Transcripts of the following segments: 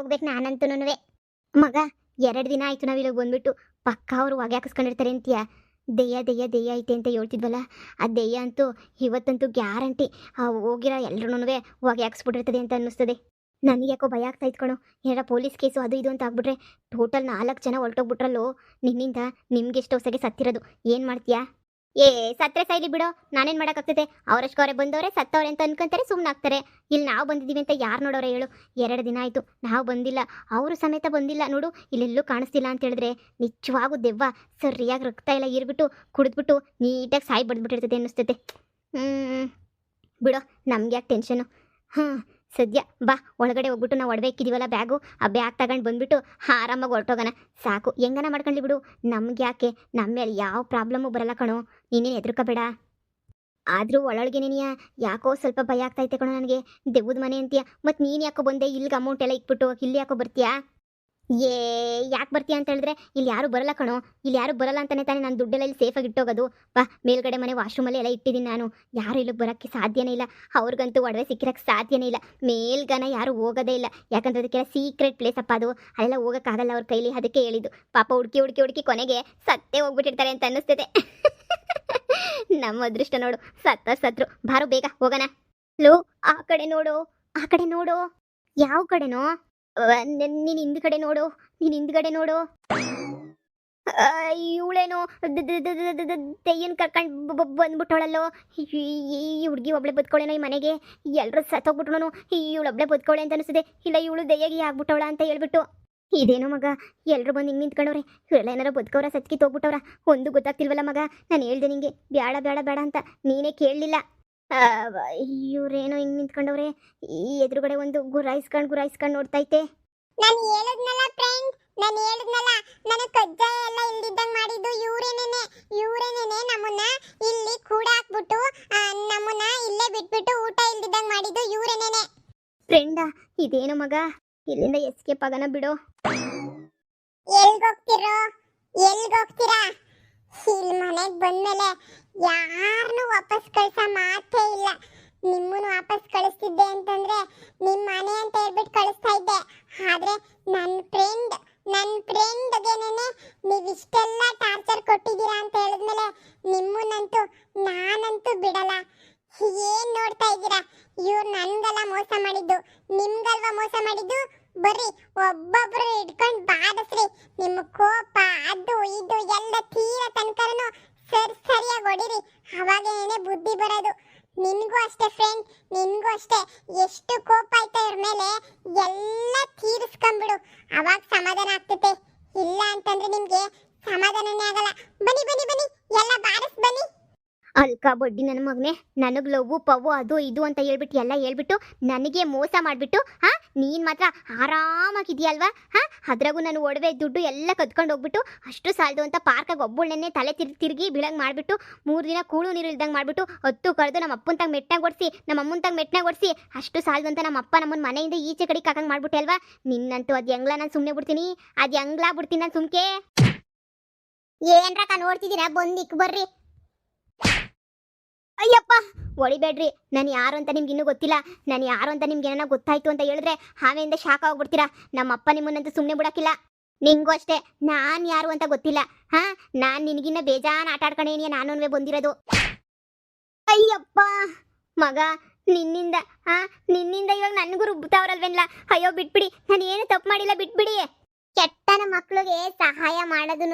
ಹೋಗ್ಬೇಕು ನಾನಂತೂನುವೆ ಮಗ, ಎರಡು ದಿನ ಆಯ್ತು ನಾವು ಇಲ್ಲಿಗೆ ಬಂದ್ಬಿಟ್ಟು ಪಕ್ಕ ಅವರು ಹೊಗೆ ಹಾಕಿಸ್ಕೊಂಡಿರ್ತಾರೆ ಅಂತೀಯ? ದೆಯ್ಯ ದೆಯ್ಯ ದೆಯ್ಯ ಐತೆ ಅಂತ ಹೇಳ್ತಿದ್ವಲ್ಲ? ಆ ದೆಯ್ಯ ಅಂತೂ ಇವತ್ತಂತೂ ಗ್ಯಾರಂಟಿ. ಹೋಗಿರೋ ಎಲ್ರೂ ಹೊಗೆ ಹಾಕ್ಸ್ಬಿಟ್ಟಿರ್ತದೆ ಅಂತ ಅನ್ನಿಸ್ತದೆ. ನನಗೆ ಯಾಕೋ ಭಯ ಆಗ್ತಾ ಇತ್ಕೊಣು ಏನಾರ ಪೊಲೀಸ್ ಕೇಸು ಅದು ಇದು ಅಂತ ಆಗ್ಬಿಟ್ರೆ ಟೋಟಲ್ ನಾಲ್ಕು ಜನ ಹೊರಟೋಗ್ಬಿಟ್ರಲ್ಲೋ ನಿನ್ನಿಂದ ನಿಮ್ಗೆ ಎಷ್ಟು ಹೊಸಗೆ ಸತ್ತಿರೋದು. ಏನು ಮಾಡ್ತೀಯಾ? ಏ, ಸತ್ರೆ ಸೈಲಿ ಬಿಡೋ. ನಾನೇನು ಮಾಡೋಕ್ಕಾಗ್ತದೆ? ಅವರಷ್ಟು ಅವರೇ ಬಂದವರೆ, ಸತ್ತವ್ರೆ ಅಂತ ಅನ್ಕೊಂತಾರೆ ಸುಮ್ಮನಾಗ್ತಾರೆ ಇಲ್ಲಿ ನಾವು ಬಂದಿದ್ದೀವಿ ಅಂತ ಯಾರು ನೋಡೋರೆ ಹೇಳು. ಎರಡು ದಿನ ಆಯಿತು, ನಾವು ಬಂದಿಲ್ಲ. ಅವರು ಸಮೇತ ಬಂದಿಲ್ಲ ನೋಡು, ಇಲ್ಲೆಲ್ಲೂ ಕಾಣಿಸ್ತಿಲ್ಲ ಅಂತ ಹೇಳಿದ್ರೆ. ನಿಜವಾಗೂ ದೆವ್ವ, ಸರಿಯಾಗಿ ರಕ್ತ ಎಲ್ಲ ಇರ್ಬಿಟ್ಟು ಕುಡಿದ್ಬಿಟ್ಟು, ನೀಟಾಗಿ ಸಾಯಿ ಬಡ್ದ್ಬಿಟ್ಟಿರ್ತದೆ ಅನ್ನಿಸ್ತೈತೆ. ಹ್ಞೂ ಬಿಡೋ ನಮ್ಗೆ ಯಾಕೆ ಟೆನ್ಷನು ಹಾಂ ಸದ್ಯ ಬಾ, ಒಳಗಡೆ ಹೋಗ್ಬಿಟ್ಟು ನಾವು ಒಡಬೇಕಿದೀವಲ್ಲ ಬ್ಯಾಗು, ಆ ಬ್ಯಾಗ್ ತಗೊಂಡು ಬಂದ್ಬಿಟ್ಟು ಆರಾಮಾಗಿ ಹೊರಟೋಗೋಣ. ಸಾಕು, ಹೆಂಗನ ಮಾಡ್ಕೊಂಡ್ಲಿ ಬಿಡು. ನಮ್ಗೆ ಯಾಕೆ? ನಮ್ಮ ಮೇಲೆ ಯಾವ ಪ್ರಾಬ್ಲಮ್ಮು ಬರಲ್ಲ ಕಣೋ. ನೀನೇನು ಹೆದರ್ಕೋಬೇಡ. ಆದರೂ ಒಳೊಳಗೆ ನೀನಿಯ, ಯಾಕೋ ಸ್ವಲ್ಪ ಭಯ ಆಗ್ತೈತೆ ಕಣೋ ನನಗೆ. ದೆವ್ವದ ಮನೆ ಅಂತೀಯ. ಮತ್ತು ನೀನು ಯಾಕೋ ಬಂದೆ ಇಲ್ಲಿಗೆ ಅಮೌಂಟ್ ಎಲ್ಲ ಇಟ್ಬಿಟ್ಟು, ಇಲ್ಲಿ ಯಾಕೋ ಬರ್ತೀಯಾ? ಏ, ಯಾಕೆ ಬರ್ತೀಯ ಅಂತ ಹೇಳಿದ್ರೆ, ಇಲ್ಲಿ ಯಾರು ಬರಲ್ಲ ಕಣೋ. ಇಲ್ಲಿ ಯಾರು ಬರಲ್ಲ ಅಂತಾನೆ ತಾನೇ ನಾನು ದುಡ್ಡೆಲ್ಲ ಇಲ್ಲಿ ಸೇಫಾಗಿ ಇಟ್ಟೋಗೋದು. ಬಾ, ಮೇಲ್ಗಡೆ ಮನೆ ವಾಶ್ರೂಮಲ್ಲಿ ಎಲ್ಲ ಇಟ್ಟಿದ್ದೀನಿ ನಾನು. ಯಾರು ಇಲ್ಲಿ ಬರೋಕ್ಕೆ ಸಾಧ್ಯನೇ ಇಲ್ಲ. ಅವ್ರಿಗಂತೂ ಒಡವೆ ಸಿಕ್ಕಿರಕ್ಕೆ ಸಾಧ್ಯನೇ ಇಲ್ಲ. ಮೇಲ್ಗನ ಯಾರು ಹೋಗೋದೇ ಇಲ್ಲ. ಯಾಕಂದ್ರೆ ಅದಕ್ಕೆಲ್ಲ ಸೀಕ್ರೆಟ್ ಪ್ಲೇಸ್ ಅಪ್ಪ ಅದು. ಅಲ್ಲೆಲ್ಲ ಹೋಗೋಕ್ಕಾಗಲ್ಲ ಅವ್ರ ಕೈಲಿ ಅದಕ್ಕೆ ಹೇಳಿದ್ದು. ಪಾಪ ಹುಡುಕಿ ಹುಡುಕಿ ಹುಡುಕಿ ಕೊನೆಗೆ ಸತ್ತೆ ಹೋಗ್ಬಿಟ್ಟಿರ್ತಾರೆ ಅಂತ ಅನ್ನಿಸ್ತದೆ. ನಮ್ಮ ಅದೃಷ್ಟ ನೋಡು. ಸತ್ತ ಸತ್ರು. ಬಾರು ಬೇಗ ಹೋಗೋಣ. ಲೋ, ಆ ಕಡೆ ನೋಡು. ಆ ಕಡೆ ನೋಡು. ಯಾವ ಕಡೆನೋ? ನೀನು ಹಿಂದ್ಗಡೆ ನೋಡು, ನೀನು ಹಿಂದ್ಗಡೆ ನೋಡು. ಇವಳೇನೋ ತೆಯ್ಯನ್ ಕರ್ಕೊಂಡು ಬಂದ್ಬಿಟ್ಟವಳಲ್ಲೋ. ಈ ಹುಡುಗಿ ಒಬ್ಳೆ ಬದುಕೊಳ್ಳೇನೋ ಈ ಮನೆಗೆ. ಎಲ್ಲರೂ ಇವಳು ಒಬ್ಳೆ ಬದುಕೊಳ್ಳೆ ಅಂತ ಅನಿಸಿದೆ ಇಲ್ಲ, ಇವಳು ದಯ್ಯಾಗಿ ಆಗ್ಬಿಟ್ಟವಳ ಅಂತ ಹೇಳ್ಬಿಟ್ಟು. ಇದೇನೋ ಮಗ ಎಲ್ಲರೂ ಬಂದು ಹಿಂಗೆ ನಿಂತ್ಕೊಂಡವ್ರೆ. ಇವರೆಲ್ಲ ಏನಾರ ಬದುಕವ್ರ ಸತ್ಕಿ ಹೋಗ್ಬಿಟ್ಟವ್ರ. ಒಂದು ಗೊತ್ತಾಗ್ತಿಲ್ವಲ್ಲ ಮಗ, ನಾನು ಹೇಳ್ದೆ ನಿಂಗೆ. ಬೇಡ ಬೇಡ ಬೇಡ ಅಂತ ನೀನೇ ಕೇಳಲಿಲ್ಲ. ಇವ್ರೇನೋ ಹಿಂಗ್ ನಿಂತ್ಕೊಂಡವ್ರೆ? ಈ ಎದುರುಗಡೆ ಒಂದು ಗುರಾಯಿಸ್ಕೊಂಡು ಗುರಾಯಿಸ್ಕೊಂಡು ನೋಡ್ತೈತೆ. ನಾನು ಹೇಳಿದ್ನಲ್ಲ ಫ್ರೆಂಡ್ ನಾನು ಹೇಳಿದ್ನಲ್ಲ ನನ್ನ ಕಜ್ಜಾಯ ಎಲ್ಲ ಇಲ್ದಿದ್ದಂಗೆ ಮಾಡಿದ್ದು ಇವ್ರೇನೇನೆ ಇವ್ರೇನೇನೆ ನಮ್ಮನ್ನ ಇಲ್ಲಿ ಕೂಡ ಹಾಕ್ಬಿಟ್ಟು ನಮ್ಮನ್ನ ಇಲ್ಲೇ ಬಿಟ್ಬಿಟ್ಟು ಊಟ ಇಲ್ದಿದ್ದಂಗೆ ಮಾಡಿದ್ದು ಇವ್ರೇನೇನೆ. ಫ್ರೆಂಡ ಇದೇನು ಮಗ? ಇಲ್ಲಿಂದ ಎಸ್ಕೇಪ್ ಆಗೋಣ ಬಿಡು. ಎಲ್ಗೋಗ್ತಿರೋ? ಮನೆಗೆ ಬಂದ್ಮೇಲೆ ಯಾರನ್ನೂ ವಾಪಸ್ ಕಳ್ಸ ಮಾತೇ ಇಲ್ಲ. ನಿಮ್ಮನ್ನು ವಾಪಸ್ ಕಳಿಸ್ತಿದ್ದೆ ಅಂತಂದ್ರೆ ನಿಮ್ಮ ಮನೆ ಅಂತ ಹೇಳ್ಬಿಟ್ಟು ಕಳಿಸ್ತಾ ಇದ್ದೆ. ಆದ್ರೆ ನನ್ನ ಫ್ರೆಂಡ್ ನನ್ನ ಫ್ರೆಂಡ್ಗೆನೇ ನೀವು ಇಷ್ಟೆಲ್ಲ ಟಾರ್ಚರ್ ಕೊಟ್ಟಿದ್ದೀರಾ ಅಂತ ಹೇಳಿದ್ಮೇಲೆ ನಿಮ್ಮನ್ನಂತೂ ನಾನಂತೂ ಬಿಡಲ್ಲ ಏನ್ ನೋಡ್ತಾ ಇದ್ದೀರಾ ಇವ್ರು ನನ್ಗೆಲ್ಲ ಮೋಸ ಮಾಡಿದ್ದು ನಿಮ್ಗಲ್ವಾ ಮೋಸ ಮಾಡಿದ್ದು ಬರ್ರಿ ಒಬ್ಬೊಬ್ರು ಇಟ್ಕೊಂಡು ಬಾಡಿಸ್ರಿ ನಿಮ್ಮ ಕೋಪ ಅದು ಇದು ಎಲ್ಲ ತೀರ ತನಕನು ಸರಿ ಸರಿಯಾಗಿ ಹೊಡಿರಿ ಅವಾಗೇನೆ ಬುದ್ಧಿ ಬರೋದು ನಿನ್ಗೂ ಅಷ್ಟೇ ಫ್ರೆಂಡ್ ನಿನ್ಗೂ ಅಷ್ಟೇ. ಎಷ್ಟು ಕೋಪ ಆಯ್ತಾ ಇವ್ರ ಮೇಲೆ, ಎಲ್ಲ ತೀರಿಸ್ಕೊಂಬಿಡು ಅವಾಗ ಸಮಾಧಾನ ಆಗ್ತೈತೆ. ಇಲ್ಲ ಅಂತಂದ್ರೆ ನಿಮ್ಗೆ ಸಮಾಧಾನನೇ ಆಗಲ್ಲ. ಬನ್ನಿ ಬನ್ನಿ ಬನ್ನಿ. ಎಲ್ಲ ಬಾರಿಸ್ ಬನ್ನಿ. ಅಲ್ಕ ಬಡ್ಡಿ ನನ್ನ ಮಗನೇ, ನನಗೆ ಲವ್ವು ಪವ್ವು, ಅದು, ಇದು ಅಂತ ಹೇಳ್ಬಿಟ್ಟು ಎಲ್ಲ ಹೇಳ್ಬಿಟ್ಟು ನನಗೆ ಮೋಸ ಮಾಡಿಬಿಟ್ಟು, ಹಾ, ನೀನ್ ಮಾತ್ರ ಆರಾಮಾಗಿದೆಯಲ್ವಾ ಹಾ, ಅದ್ರಾಗೂ ನಾನು ಒಡವೆ, ದುಡ್ಡು ಎಲ್ಲ ಕದ್ಕೊಂಡು ಹೋಗ್ಬಿಟ್ಟು ಅಷ್ಟು ಸಾಲದು ಅಂತ ಪಾರ್ಕಾಗ ಒಬ್ಬಳನ್ನೇ ತಲೆ ತಿರ್, ತಿರುಗಿ ಬೀಳಂಗೆ ಮಾಡಿಬಿಟ್ಟು ಮೂರು ದಿನ ಕೂಳು ನೀರು ಇಲ್ದಂಗೆ ಮಾಡಿಬಿಟ್ಟು ಹತ್ತು ಕರೆದು ನಮ್ಮ ಅಪ್ಪನ ತಂಗ ಮೆಟ್ನಾಗ ಓಡಿಸಿ ನಮ್ಮ ಅಮ್ಮನ ತಂಗ ಮೆಟ್ನಾಗ ಓಡಿಸಿ ಅಷ್ಟು ಸಾಲದು ಅಂತ ನಮ್ಮ ಅಪ್ಪ ನಮ್ಮನ್ನ ಮನೆಯಿಂದ ಈಚೆ ಕಡೆ ಕಾಕಂಗೆ ಮಾಡ್ಬಿಟ್ಟೆ ಅಲ್ವಾ? ನಿನ್ನಂತೂ ಅದು ಹೆಂಗ್ಲ ನಾನು ಸುಮ್ಮನೆ ಬಿಡ್ತೀನಿ, ಅದು ಹೆಂಗ್ಲಾ ಬಿಡ್ತೀನಿ ನಾನು ಸುಮ್ಕೆ? ಏನ್ರಕ್ಕ ನೋಡ್ತಿದ್ದೀರಾ? ಬಂದಿಕ್ ಬರ್ರಿ. ಅಯ್ಯಪ್ಪ, ಹೊಡಿಬೇಡ್ರಿ. ನಾನು ಯಾರು ಅಂತ ನಿಮ್ಗೆ ಇನ್ನೂ ಗೊತ್ತಿಲ್ಲ. ನಾನು ಯಾರು ಅಂತ ನಿಮ್ಗೆ ಏನೋ ಗೊತ್ತಾಯ್ತು ಅಂತ ಹೇಳಿದ್ರೆ ಹಾವೆಯಿಂದ ಶಾಖ ಆಗ್ಬಿಡ್ತೀರಾ? ನಮ್ಮ ಅಪ್ಪ ನಿಮ್ಮನ್ನಂತೂ ಸುಮ್ಮನೆ ಬಿಡೋಕ್ಕಿಲ್ಲ. ನಿಂಗೂ ಅಷ್ಟೇ. ನಾನು ಯಾರು ಅಂತ ಗೊತ್ತಿಲ್ಲ. ಹಾ, ನಾನು ನಿನಗಿನ್ನ ಬೇಜಾನ್ ಆಟ ಆಡ್ಕೊಂಡೇನಿ ನಾನು ಬಂದಿರೋದು. ಅಯ್ಯಪ್ಪ, ಮಗ, ನಿನ್ನಿಂದ ಹಾ ನಿನ್ನಿಂದ ಇವಾಗ ನನಗೂ ರುಬ್ತಾವ್ರಲ್ವೇನ್ಲ ಅಯ್ಯೋ, ಬಿಟ್ಬಿಡಿ. ನಾನು ಏನು ತಪ್ಪು ಮಾಡಿಲ್ಲ, ಬಿಟ್ಬಿಡಿ. ಕೆಟ್ಟನ ಮಕ್ಳಿಗೆ ಸಹಾಯ ಮಾಡೋದು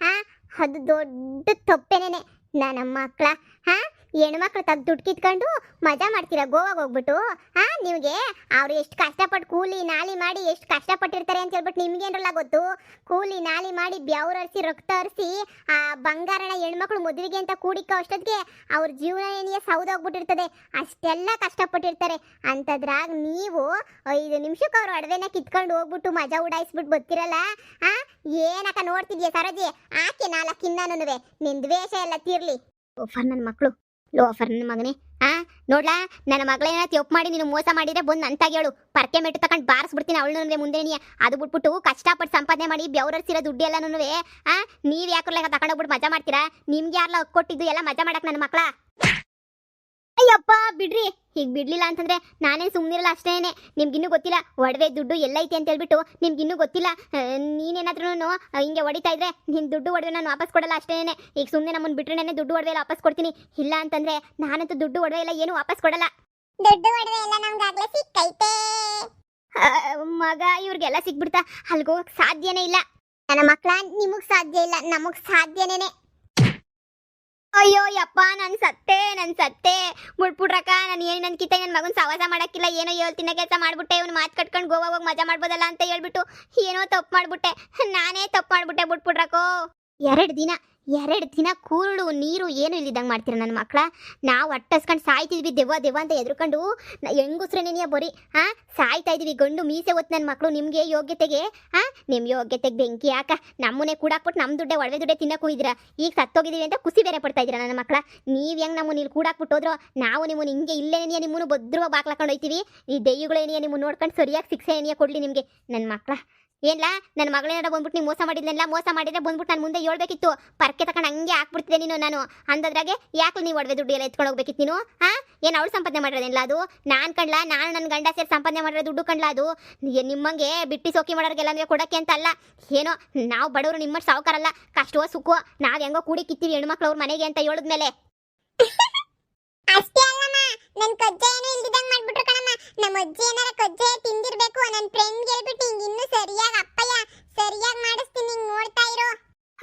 ಹಾ ಅದು ದೊಡ್ಡ ತಪ್ಪೇನೇನೆ. ನನ್ನ ಮಕ್ಳ ಹಾ ಹೆಣ್ಮಕ್ಳು ತಗ್ ದುಡ್ಡು ಕಿತ್ಕೊಂಡು ಮಜಾ ಮಾಡ್ತೀರಾ ಗೋವಾಗ ಹೋಗ್ಬಿಟ್ಟು? ಆ, ನಿಮಗೆ ಅವ್ರು ಎಷ್ಟು ಕಷ್ಟಪಟ್ಟು ಕೂಲಿ ನಾಲಿ ಮಾಡಿ ಎಷ್ಟು ಕಷ್ಟಪಟ್ಟಿರ್ತಾರೆ ಅಂತ ಹೇಳ್ಬಿಟ್ಟು ನಿಮ್ಗೇನಲ್ಲ ಗೊತ್ತು? ಕೂಲಿ ನಾಲಿ ಮಾಡಿ ಬೆವ್ರರಿಸಿ ರಕ್ತ ಹರಿಸಿ, ಆ, ಬಂಗಾರನ ಹೆಣ್ಮಕ್ಳು ಮದುವೆಗೆ ಅಂತ ಕೂಡಿಕೋ ಅಷ್ಟೊತ್ತಿಗೆ ಅವ್ರ ಜೀವನ ಏನಿಯ ಸೌದೋಗ್ಬಿಟ್ಟಿರ್ತದೆ ಅಷ್ಟೆಲ್ಲ ಕಷ್ಟಪಟ್ಟಿರ್ತಾರೆ. ಅಂಥದ್ರಾಗ ನೀವು ಐದು ನಿಮಿಷಕ್ಕೆ ಅವ್ರ ಒಡವೆನ ಕಿತ್ಕೊಂಡು ಹೋಗ್ಬಿಟ್ಟು ಮಜಾ ಉಡಾಯಿಸ್ಬಿಟ್ಟು ಬರ್ತಿರಲ್ಲ ಆ, ಏನಕ್ಕ ನೋಡ್ತಿದ್ಯಾ ಸರೋಜಿ? ಆಕೆ ನಾಲ್ಕು ಇನ್ನನುವೆ ನಿನ್ ದ್ವೇಷ ಎಲ್ಲ ತೀರ್ಲಿ. ಓಫರ್ ನನ್ನ ಮಕ್ಕಳು ಲೋಫರ್ ನನ್ನ ಮಗನೇ. ಆ, ನೋಡ್ಲಾ, ನನ್ನ ಮಗಳೇನ ತಪ್ಪು ಮಾಡಿ, ನೀನು ಮೋಸ ಮಾಡಿದ್ರೆ ಬಂದು ನಂತಾಗಿ ಹೇಳು. ಪರ್ಕೆ ಮೆಟ್ಟು ತಗೊಂಡು ಬಾರಿಸ್ಬಿಡ್ತೀನಿ ಅವಳು ಮುಂದೆ ನೀ. ಅದು ಬಿಟ್ಬಿಟ್ಟು ಕಷ್ಟಪಟ್ಟು ಸಂಪಾದನೆ ಮಾಡಿ ಬೆವರರ್ಸಿರೋ ದುಡ್ಡು ಎಲ್ಲನೂ ಆ, ನೀವು ಯಾಕಲ್ಲ ತಗೊಂಡೋಗ್ಬಿಟ್ಟು ಮಜಾ ಮಾಡ್ತೀರಾ? ನಿಮ್ಗೆ ಯಾರಲ್ಲ ಕೊಟ್ಟಿದ್ದು ಎಲ್ಲ ಮಜಾ ಮಾಡಕ್ ನನ್ನ ಮಕ್ಕಳ ಅಯ್ಯಪ್ಪ ಬಿಡ್ರಿ. ಹೀಗೆ ಬಿಡ್ಲಿಲ್ಲ ಅಂತಂದ್ರೆ ನಾನೇ ಸುಮ್ಮನಿರಲ್ಲ ಅಷ್ಟೇನೆ. ನಿಮ್ಗಿನ್ನೂ ಗೊತ್ತಿಲ್ಲ ಒಡವೆ ದುಡ್ಡು ಎಲ್ಲ ಐತೆ ಅಂತ ಹೇಳ್ಬಿಟ್ಟು ನಿಮ್ಗಿನ್ನೂ ಗೊತ್ತಿಲ್ಲ. ನೀನೇನಾದ್ರೂ ಹಿಂಗೆ ಹೊಡಿತಾ ಇದ್ರೆ ನಿನ್ನ ದುಡ್ಡು ಒಡವೆ ನಾನು ವಾಪಸ್ ಕೊಡಲ್ಲ ಅಷ್ಟೇನೆ. ಈಗ ಸುಮ್ಮನೆ ನಮ್ಮನ್ನ ಬಿಟ್ರೆ ನಾನೇ ದುಡ್ಡು ಒಡವೆ ಎಲ್ಲ ವಾಪಸ್ ಕೊಡ್ತೀನಿ. ಇಲ್ಲ ಅಂತಂದ್ರೆ ನಾನಂತೂ ದುಡ್ಡು ಒಡವೆ ಎಲ್ಲ ಏನು ವಾಪಸ್ ಕೊಡಲ್ಲ. ದುಡ್ಡು ಒಡವೆ ಎಲ್ಲ ನಮ್ಗಾಗ್ಲೇ ಸಿಕ್ಕೈತೆ. ಮಗ ಇವ್ರಿಗೆಲ್ಲ ಸಿಕ್ಬಿಡ್ತಾ ಅಲ್ಗೋಗಕ್ಕೆ ಸಾಧ್ಯನೇ ಇಲ್ಲ. ನನ್ನ ಮಕ್ಕಳ ನಿಮಗೆ ಸಾಧ್ಯ ಇಲ್ಲ. ನಮಗೆ ಸಾಧ್ಯನೇನೆ. ಅಯ್ಯೋ, ಯಪ್ಪ, ನನ್ ಸತ್ತೆ ನನ್ ಸತ್ತೆ. ಮುಡ್ಪುಡ್ರಕ್ಕ ನಾನು ಏನು, ನನ್ ಕಿತ್ತ ನನ್ನ ಮಗನ್ ಸವಾಸ ಮಾಡಕ್ಕಿಲ್ಲ. ಏನೋ ಹೇಳ್ತಿನ ಕೆಲಸ ಮಾಡ್ಬಿಟ್ಟೆ, ಇವ್ನು ಮಾತು ಕಟ್ಕೊಂಡು ಗೋವಾ ಹೋಗಿ ಮಜಾ ಮಾಡ್ಬೋದಲ್ಲ ಅಂತ ಹೇಳ್ಬಿಟ್ಟು ಏನೋ ತಪ್ಪು ಮಾಡ್ಬಿಟ್ಟೆ. ನಾನೇ ತಪ್ಪು ಮಾಡ್ಬಿಟ್ಟೆ ಬಿಟ್ಬಿಡ್ರಕ್ಕೋ ಎರಡು ದಿನ ಎರಡು ದಿನ ಕೂರುಳು, ನೀರು ಏನು ಇಲ್ಲಿದ್ದಂಗೆ ಮಾಡ್ತೀರ ನನ್ನ ಮಕ್ಕಳ ನಾವು ಅಟ್ಟಸ್ಕೊಂಡು ಸಾಯ್ತಿದ್ವಿ, ದೆವ್ವ ದೆವ್ವ ಅಂತ ಎದ್ರುಕೊಂಡು ಹೆಂಗುಸ್ರನೇನಿಯ ಬರಿ ಹಾಂ ಸಾಯ್ತಾ ಇದ್ವಿ, ಗಂಡು ಮೀಸೆ ಹೊತ್ತು ನನ್ನ ಮಕ್ಕಳು ನಿಮಗೆ ಯೋಗ್ಯತೆಗೆ ಹಾಂ ನಿಮ್ಮ ಯೋಗ್ಯತೆಗೆ ಬೆಂಕಿ ಹಾಕ, ನಮ್ಮನೆ ಕೂಡಾಕ್ಬಿಟ್ಟು ನಮ್ಮ ದುಡ್ಡೆ ಒಡವೆ ದುಡ್ಡೆ ತಿನ್ನಕ್ಕೆ ಹೋಗಿದ್ರ ಈಗ ಸತ್ತೋಗಿದ್ದೀವಿ ಅಂತ ಖುಷಿ ಬೇರೆ ಪಡ್ತಾ ಇದ್ದೀರಾ ನನ್ನ ಮಕ್ಕಳ ನೀವು ಹೆಂಗೆ ನಮ್ಮನ್ನು ಇಲ್ಲಿ ಕೂಡಾಕ್ಬಿಟ್ಟು ಹೋದ್ರೋ, ನಾವು ನಿಮ್ಮನ್ನು ಹಿಂಗೆ ಇಲ್ಲೇ ನೆನೆಯ ನಿಮ್ಮನ್ನು ಭದ್ರವಾಗಿ ಬಾಕ್ಲಾಕೊಂಡು ಹೋಯ್ತೀವಿ, ಈ ದೆಯ್ಯಗಳೇನಿಯ ನಿಮ್ಮನ್ನು ನೋಡ್ಕೊಂಡು ಸರಿಯಾಗಿ ಶಿಕ್ಷೆ ಏನಿಯ ಕೊಡಲಿ ನಿಮಗೆ ನನ್ನ ಮಕ್ಕಳ ಏನ್ಲ? ನನ್ನ ಮಗಳೇನಾರ ಬಂದ್ಬಿಟ್ಟು ನೀವು ಮೋಸ ಮಾಡಿದ್ನಲ್ಲ, ಮೋಸ ಮಾಡಿದ್ರೆ ಬಂದ್ಬಿಟ್ಟು ನಾನು ಮುಂದೆ ಹೇಳ್ಬೇಕಿತ್ತು. ಪರ್ಕೆ ತಕೊಂಡು ಹಂಗೆ ಹಾಕ್ಬಿಡ್ತಿದ್ದೆ ನೀನು ನಾನು. ಅಂದದ್ರಾಗೆ ಯಾಕೆ ನೀವು ಒಡವೆ ದುಡ್ಡು ಎಲ್ಲ ಎತ್ಕೊಂಡು ಹೋಗ್ಬೇಕಿತ್ತು ನೀನು? ಹಾ ಏನು ಅವಳು ಸಂಪಾದನೆ ಮಾಡಿರೋದಿಲ್ಲ ಅದು? ನಾನು ಕಣ್ಲ? ನಾನು ನನ್ನ ಗಂಡ ಸೇರಿ ಸಂಪಾದನೆ ಮಾಡಿರೋ ದುಡ್ಡು ಕಣ್ಲ ಅದು? ನಿಮ್ಮಂಗೆ ಬಿಟ್ಟಿ ಸೋಕಿ ಮಾಡೋರಿಗೆಲ್ಲ ಅಂದ್ರೆ ಕೊಡಕ್ಕೆ ಅಂತ ಅಲ್ಲ ಏನೋ, ನಾವು ಬಡವರು ನಿಮ್ಮ ಸಾವುಕಾರಲ್ಲ. ಕಷ್ಟವೋ ಸುಖವೋ ನಾವು ಹೆಂಗೋ ಕೂಡಿ ಕಿತ್ತೀವಿ ಹೆಣ್ಮಕ್ಳು ಅವ್ರ ಮನೆಗೆ ಅಂತ ಹೇಳಿದ್ಮೇಲೆ. ಅಷ್ಟೇ ಅಲ್ಲಮ್ಮ, ನನ್ ಕಜ್ಜೆ ಏನೋ ಇಲ್ದಿದ್ದಂಗೆ ಮಾಡ್ಬಿಟ್ರು ಕಣಮ್ಮ. ನಮ್ಮ ಅಜ್ಜಿ ಏನಾರ ಕೊಜ್ಜೆ ತಿಂದಿರ್ಬೇಕು, ನನ್ ಫ್ರೆಂಡ್ ಹೇಳ್ಬಿಟ್ಟು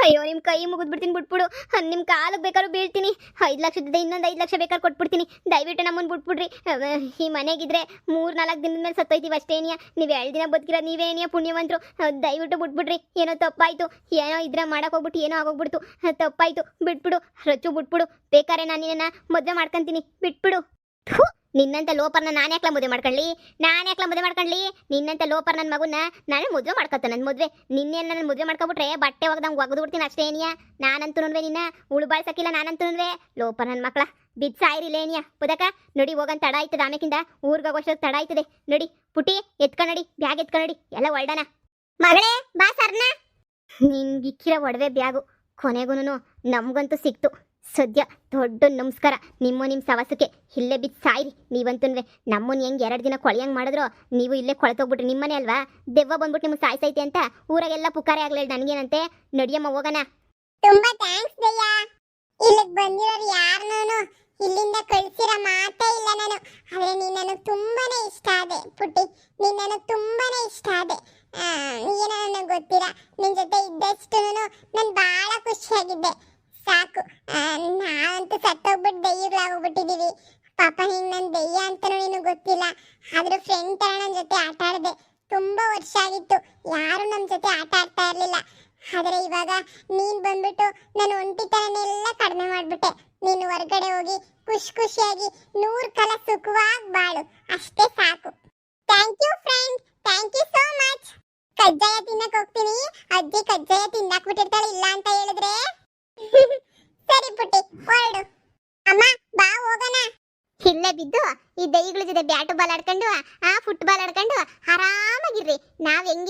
ಅಯ್ಯೋ ನಿಮ್ಮ ಕೈ ಮುಗಿದ್ಬಿಡ್ತೀನಿ ಬಿಟ್ಬಿಡು. ನಿಮ್ಮ ಕಾಲಿಗೆ ಬೇಕಾದ್ರೂ ಬೀಳ್ತೀನಿ. ಐದು ಲಕ್ಷದ ಇನ್ನೊಂದು ಐದು ಲಕ್ಷ ಬೇಕಾದ್ರೆ ಕೊಟ್ಬಿಡ್ತೀನಿ. ದಯವಿಟ್ಟು ನಮ್ಮನ್ನು ಬಿಟ್ಬಿಡ್ರಿ. ಈ ಮನೆಗಿದ್ರೆ ಮೂರು ನಾಲ್ಕು ದಿನದ ಮೇಲೆ ಸತ್ತೋಯ್ತೀವಿ ಅಷ್ಟೇನಿಯ ನೀವು ಎರಡು ದಿನ ಬದುಕಿರೋ ನೀವೇನಿಯ ಪುಣ್ಯವಂತರು? ದಯವಿಟ್ಟು ಬಿಟ್ಬಿಡ್ರಿ. ಏನೋ ತಪ್ಪಾಯ್ತು. ಏನೋ ಇದ್ರೆ ಹೋಗ್ಬಿಟ್ಟು, ಏನೋ ಆಗೋಗ್ಬಿಡ್ತು. ತಪ್ಪಾಯಿತು. ಬಿಟ್ಬಿಡು. ರಚು ಬಿಟ್ಬಿಡು. ಬೇಕಾರೆ ನಾನು ನಿನ್ನ ಮದುವೆ ಮಾಡ್ಕೊಂತೀನಿ. ಬಿಟ್ಬಿಡು. ನಿನ್ನಂತ ಲೋಪರ್ನ ನಾನು ಯಾಕ್ಲ ಮದುವೆ ಮಾಡ್ಕೊಳ್ಳಿ? ನಾನು ಯಾಕ್ಲ ಮದುವೆ ಮಾಡ್ಕೊಳ್ಳಿ? ನಿನ್ನಂತ ಲೋಪರ್ ನನ್ನ ಮಗುನ ನಾನೇ ಮದುವೆ ಮಾಡ್ಕೊತ ನನ್ನ ಮದುವೆ. ನಿನ್ನೆ ನನ್ನ ಮದುವೆ ಮಾಡ್ಕೊಬಿಟ್ರೆ ಬಟ್ಟೆ ಒಗ್ದಂಗೆ ಒಗೆದು ಬಿಡ್ತೀನಿ ಅಷ್ಟೇ ಏನಿಯಾ? ನಾನಂತೂ ನೋಡ್ವೆ ನಿನ್ನ ಉಳ್ಬಾಳ್ಸಕ್ಕಿಲ್ಲ ನಾನಂತೂ ನೋಡ್ವೆ ಲೋಪರ್ ನನ್ನ ಮಕ್ಕಳ ಏನಿಯಾ? ಪುದಕ, ನೋಡಿ ಹೋಗಂತ ತಡ ಆಯ್ತದ ಆಮೇಕಿಂದ ಊರ್ಗೆ ಹೋಗೋಷ್ಟೊತ್ತು ತಡ ಆಯ್ತದೆ. ನೋಡಿ, ಪುಟಿ ಎತ್ಕೊಂಡಿ ಬ್ಯಾಗ್ ಎತ್ಕೊಂಡಿ ಎಲ್ಲ ಒಳ್ಡನ. ಮಗಳೇ, ಬಾ ಸರ್ನ. ನಿನ್ಗಿಕ್ಕಿರೋ ಒಡವೆ ಬ್ಯಾಗು ಕೊನೆಗೂ ನಮಗಂತೂ ಸಿಕ್ತು. ಸದ್ಯ ದೊಡ್ಡ ನಮಸ್ಕಾರ. ನಿಮ್ಮ ನಿಮ್ಮ ಸವಾಸಕ್ಕೆ ಇಲ್ಲೇ ಬಿದ್ದು ಸಾಯಿರಿ. ನೀವಂತಂದ್ರೆ ನಮ್ಮನ್ನ ಹೆಂಗೆ ಎರಡು ದಿನ ಕೊಳೆಯಂಗೆ ಮಾಡಿದ್ರು ನೀವು ಇಲ್ಲೇ ಕೊಳತೋಗ್ಬಿಟ್ರಿ ನಿಮ್ಮನೆ ಅಲ್ವಾ? ದೆವ್ವ ಬಂದ್ಬಿಟ್ಟು ನಿಮ್ಗೆ ಸಾಯ್ಸೈತೆ ಅಂತ ಊರಾಗೆಲ್ಲ ಪುಕಾರೆ ಆಗ್ಲಿಲ್ಲ ನನಗೇನಂತೆ? ನಡಿಯಮ್ಮ ಹೋಗೋಣ. ತುಂಬಾ ಥ್ಯಾಂಕ್ಸ್ ದಯ್ಯ ಇಲ್ಲಿಗೆ ಬಂದಿರೋರು ಯಾರನ್ನೂ? ಇಲ್ಲಿಂದ ಕಳಿಸಿರೋ ಮಾತೇ ಇಲ್ಲ ನಾನು. ಆದ್ರೆ ನೀನ್ ನನಗೆ ತುಂಬಾನೇ ಇಷ್ಟ ಆದೆ ಪುಟ್ಟಿ. ನೀನ್ ನನಗೆ ತುಂಬಾನೇ ಇಷ್ಟ ಆ, ಏನೋ ನನಗೆ ಗೊತ್ತಿಲ್ಲ. ನಿನ್ನ ಜೊತೆ ಇದ್ದಷ್ಟು ನಾನು ಭಾಳ ಖುಷಿಯಾಗಿದ್ದೆ. ಸಾಕು. ನಾವಂತೂ ಸತ್ತೋಗ್ಬಿಟ್ಟು ದೆಯ್ಯಗಳಾಗೋಗ್ಬಿಟ್ಟಿದೀವಿ ಪಾಪ ಹಿಂಗೆ ನನ್ನ ದೆಯ್ಯ ಅಂತಾನೂ ನೀನು ಗೊತ್ತಿಲ್ಲ. ಆದರೂ ಫ್ರೆಂಡ್ ಥರ ನನ್ನ ಜೊತೆ ಆಟ ಆಡಿದೆ. ತುಂಬಾ ವರ್ಷ ಆಗಿತ್ತು. ಯಾರು ನಮ್ಮ ಜೊತೆ ಆಟ ಆಡ್ತಾ ಇರಲಿಲ್ಲ. ಆದ್ರೆ ಇವಾಗ ನೀನು ಬಂದ್ಬಿಟ್ಟು ನಾನು ಒಂಟಿತನನೆಲ್ಲ ಕಡಿಮೆ ಮಾಡಿಬಿಟ್ಟೆ. ನೀನು ಹೊರಗಡೆ ಹೋಗಿ ಖುಷಿ ಖುಷಿಯಾಗಿ ನೂರು ಕಲ ಸುಖವಾಗಿ ಬಾಳು. ಅಷ್ಟೇ ಸಾಕು. Thank you friend thank you so much ಕಜ್ಜಾಯ ತಿನ್ನಕ್ಕೆ ಹೋಗ್ತೀನಿ. ಅಜ್ಜಿ ಕಜ್ಜಾಯ ತಿನ್ನಕ್ ಬಿಟ್ಟಿರ್ತಾಳೆ ಇಲ್ಲ ಅಂತ ಹೇಳಿದ್ರೆ ಸರಿ ಪುಟ್ಟಿ ಹೊರಡು ಅಮ್ಮ ಬಾ ಹೋಗೋಣ ಇಲ್ಲೇ ಬಿದ್ದು ಈ ದೈಗಳ ಜೊತೆ ಬ್ಯಾಟು ಬಾಲ್ ಆಡ್ಕೊಂಡು ಆ ಫುಟ್ಬಾಲ್ ಆಡ್ಕೊಂಡು ಆರಾಮಾಗಿರ್ರಿ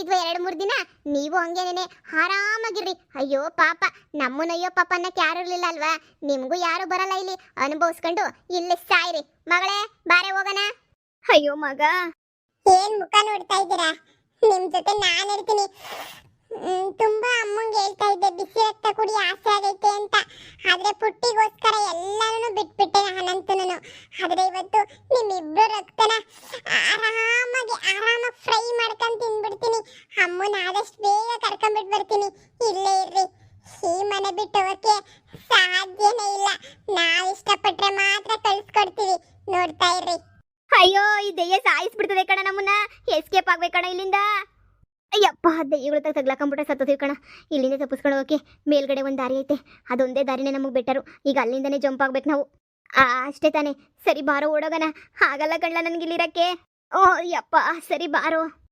ಹೆಂಗಿದ್ವೋ ಎರಡು ಮೂರು ದಿನ? ನೀವು ಹಂಗೇನೇನೆ? ಆರಾಮಾಗಿರ್ರಿ. ಅಯ್ಯೋ ಪಾಪ ನಮ್ಮನ್ನ ಅಯ್ಯೋ ಪಾಪ ಅನ್ನಕ್ಕೆ ಯಾರು ಇರ್ಲಿಲ್ಲ ಅಲ್ವಾ? ನಿಮಗೂ ಯಾರು ಬರಲ್ಲ ಇಲ್ಲಿ. ಅನುಭವಿಸ್ಕೊಂಡು ಇಲ್ಲಿ ಸಾಯ್ರಿ. ಮಗಳೇ ಬಾರೆ ಹೋಗೋಣ? ಅಯ್ಯೋ ಮಗ. ಏನ್ ಮುಖ ನೋಡ್ತಾ ಇದ್ದೀರಾ? ನಿಮ್ ಜೊತೆ ನಾನು ಇರ್ತೀನಿ. ತುಂಬಾ ಅಮ್ಮಂಗೆ ಹೇಳ್ತಾ ಇದ್ದೆ, ಬಿಸಿ ರಕ್ತ ಕುಡಿ, ಆಸೆ ಆಗೈತೆ ಅಂತ. ಆದ್ರೆ ಪುಟ್ಟಿಗೋಸ್ಕರ ಎಲ್ಲಾನು ಬಿಟ್ಬಿಟ್ಟೆ ಅನಂತನೂ ಆದ್ರೆ ಇವತ್ತು ನಿಮ್ಮಿಬ್ರು ರಕ್ತನ ಆರಾಮಾಗಿ ಆರಾಮಾಗಿ ಫ್ರೈ ಮಾಡ್ಕೊಂಡು ತಿನ್ಬಿಡ್ತೀನಿ. ಅಮ್ಮನ ಆದಷ್ಟು ಬೇಗ ಕರ್ಕೊಂಡ್ಬಿಟ್ಟು ಬರ್ತೀನಿ. ಇಲ್ಲೇ ಇರ್ರಿ. ಈ ಮನೆ ಬಿಟ್ಟು ಹೋಗಕ್ಕೆ ಸಾಧ್ಯನೇ ಇಲ್ಲ. ನಾವು ಇಷ್ಟಪಟ್ರೆ ಮಾತ್ರ ಕಳ್ಸ್ಕೊಡ್ತೀವಿ. ನೋಡ್ತಾ ಇರ್ರಿ. ಅಯ್ಯೋ, ಈ ದೆಯ್ಯ ಸಾಯಿಸ್ಬಿಡ್ತದೆ ಕಣ ನಮ್ಮನ್ನ. ಎಸ್ಕೇಪ್ ಆಗ್ಬೇಕಣ ಇಲ್ಲಿಂದ. ಅಯ್ಯಪ್ಪ ದೆಯ್ಯಗಳು ತಗ್ಲಾಕೊಂಡ್ಬಿಟ್ರೆ ಸತ್ತೋತೀವಿ ಕಣ. ಇಲ್ಲಿಂದ ತಪ್ಪಿಸ್ಕೊಂಡು ಹೋಗಕ್ಕೆ ಮೇಲ್ಗಡೆ ಒಂದು ದಾರಿ ಐತೆ. ಅದೊಂದೇ ದಾರಿನೇ ನಮಗೆ ಬೆಟರು ಈಗ ಅಲ್ಲಿಂದನೇ ಜಂಪ್ ಆಗ್ಬೇಕು ನಾವು. ಆ, ಅಷ್ಟೇ ತಾನೇ. ಸರಿ ಬಾರೋ ಓಡೋಗಣ. ಆಗಲ್ಲ ಕಣ್ಲ ನನಗೆ ಇಲ್ಲಿರಕ್ಕೆ ಓ ಯಪ್ಪ ಸರಿ ಬಾರೋ.